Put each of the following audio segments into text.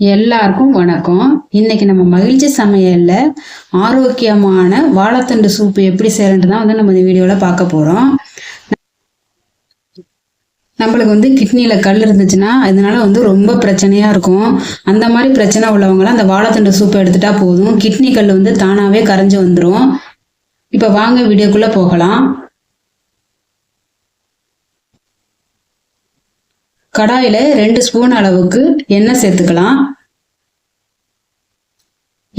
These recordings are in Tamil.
எல்லாருக்கும் வணக்கம். இன்னைக்கு நம்ம மகிழ்ச்சி சமையல்ல ஆரோக்கியமான வாழைத்தண்டு சூப்பு எப்படி செய்யறது தான் வந்து நம்ம இந்த வீடியோவில் பார்க்க போகிறோம் நம்மளுக்கு வந்து கிட்னியில் கல் இருந்துச்சுன்னா அதனால வந்து ரொம்ப பிரச்சனையாக இருக்கும். அந்த மாதிரி பிரச்சனை உள்ளவங்களாம் அந்த வாழைத்தண்டு சூப்பை எடுத்துட்டா போதும். கிட்னி கல் வந்து தானாகவே கரைஞ்சு வந்துடும் இப்போ வாங்க வீடியோக்குள்ளே போகலாம். கடாயில் ரெண்டு ஸ்பூன் அளவுக்கு எண்ணெய் சேர்த்துக்கலாம்.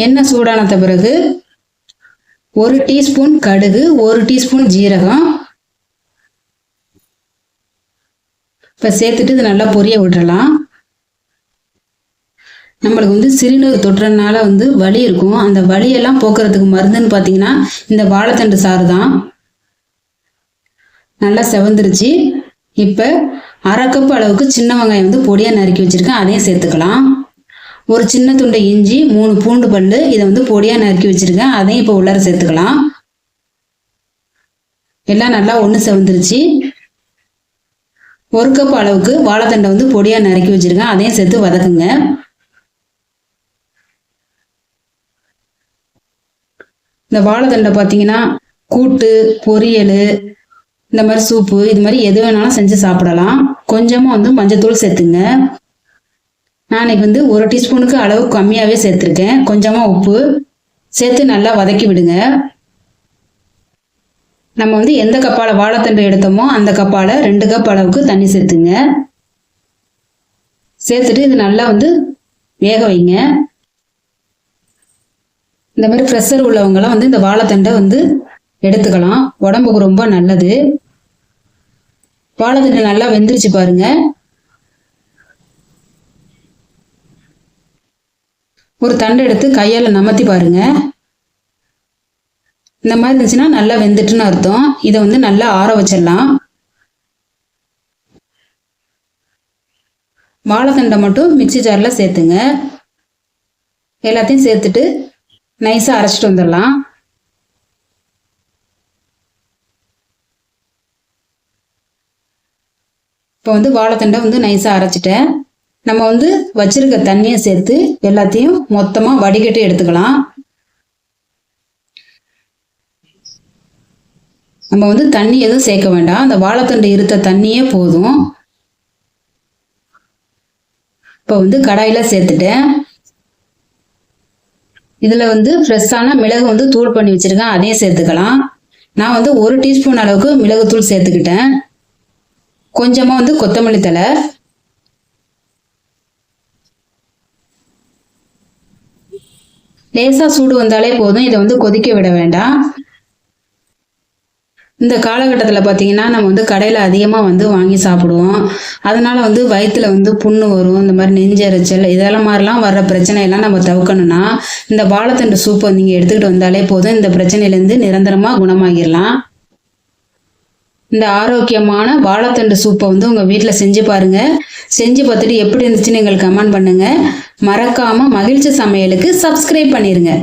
எண்ணெய் சூடானத பிறகு ஒரு டீஸ்பூன் கடுகு ஒரு டீஸ்பூன் ஜீரகம். இப்போ சேர்த்துட்டு இது நல்லா பொரிய விட்டுறலாம். நம்மளுக்கு வந்து சிறுநீர் தொற்றுறதுனால வந்து வலி இருக்கும். அந்த வலியெல்லாம் போக்குறதுக்கு மருந்துன்னு பார்த்தீங்கன்னா இந்த வாழைத்தண்டு சாறு தான். நல்லா செவந்துருச்சு. இப்போ அரை கப் அளவுக்கு சின்ன வெங்காயம் வந்து பொடியாக நறுக்கி வச்சுருக்கேன். அதையும் சேர்த்துக்கலாம். ஒரு சின்ன துண்டை இஞ்சி மூணு பூண்டு பல் இதை வந்து பொடியாக நறுக்கி வச்சுருக்கேன். அதையும் இப்போ உள்ளார சேர்த்துக்கலாம். எல்லாம் நல்லா ஒன்று செவந்துருச்சு. ஒரு கப் அளவுக்கு வாழைத்தண்டை வந்து பொடியாக நறுக்கி வச்சுருக்கேன். அதையும் சேர்த்து வதக்குங்க. இந்த வாழைத்தண்டை பார்த்தீங்கன்னா கூட்டு பொரியல் இந்த மாதிரி சூப்பு இது மாதிரி எது வேணாலும் செஞ்சு சாப்பிடலாம். கொஞ்சமாக வந்து மஞ்சத்தூள் சேர்த்துங்க. நான் இன்னைக்கு வந்து ஒரு டீஸ்பூனுக்கு அளவு கம்மியாகவே சேர்த்துருக்கேன். கொஞ்சமாக உப்பு சேர்த்து நல்லா வதக்கி விடுங்க. நம்ம வந்து எந்த கப்பால் வாழைத்தண்டு எடுத்தோமோ அந்த கப்பால் ரெண்டு கப் அளவுக்கு தண்ணி சேர்த்துங்க. சேர்த்துட்டு இது நல்லா வந்து வேக வைங்க. இந்த மாதிரி ப்ரெஷர் உள்ளவங்கலாம் வந்து இந்த வாழைத்தண்டை வந்து எடுத்துக்கலாம். உடம்புக்கு ரொம்ப நல்லது. வாழைத்தண்டு நல்லா வெந்துருச்சு பாருங்க. ஒரு தண்டை எடுத்து கையால் நமத்தி பாருங்க. இந்த மாதிரி இருந்துச்சுன்னா நல்லா வெந்துட்டுன்னு அர்த்தம். இதை வந்து நல்லா ஆற வச்சிடலாம். வாழைத்தண்டை மட்டும் மிக்சி ஜாரில் சேர்த்துங்க. எல்லாத்தையும் சேர்த்துட்டு நைஸாக அரைச்சிட்டு வந்துடலாம். இப்போ வந்து வாழைத்தண்டை வந்து நைஸாக அரைச்சிட்டேன். நம்ம வந்து வச்சிருக்க தண்ணியை சேர்த்து எல்லாத்தையும் மொத்தமாக வடிகட்டி எடுத்துக்கலாம். நம்ம வந்து தண்ணி எதுவும் சேர்க்க வேண்டாம். அந்த வாழைத்தண்டு இருத்த தண்ணியே போதும். இப்போ வந்து கடாயில் சேர்த்துட்டேன். இதில் வந்து ஃப்ரெஷ்ஷான மிளகு வந்து தூள் பண்ணி வச்சுருக்கேன். அதையும் சேர்த்துக்கலாம். நான் வந்து ஒரு டீஸ்பூன் அளவுக்கு மிளகுத்தூள் சேர்த்துக்கிட்டேன். கொஞ்சமாக வந்து கொத்தமல்லி தலை லேசாக சூடு வந்தாலே போதும். இதை வந்து கொதிக்க விட வேண்டாம். இந்த காலகட்டத்தில் பார்த்தீங்கன்னா நம்ம வந்து கடையில் அதிகமாக வந்து வாங்கி சாப்பிடுவோம். அதனால வந்து வயிற்றில் வந்து புண்ணு வரும். இந்த மாதிரி நெஞ்சரிச்சல் இதெல்லாம் மாதிரிலாம் வர்ற பிரச்சனையெல்லாம் நம்ம தவிர்க்கணும்னா இந்த வாழைத்தண்டு சூப்பை நீங்கள் எடுத்துக்கிட்டு வந்தாலே போதும். இந்த பிரச்சனையிலேருந்து நிரந்தரமாக குணமாகிடலாம் இந்த ஆரோக்கியமான வாழைத்தண்டு சூப்பை வந்து உங்கள் வீட்டில் செஞ்சு பாருங்கள் செஞ்சு பார்த்துட்டு எப்படி இருந்துச்சுன்னு எங்களுக்கு கமெண்ட் பண்ணுங்கள் மறக்காமல் மகிழ்ச்சி சமையலுக்கு சப்ஸ்கிரைப் பண்ணிடுங்க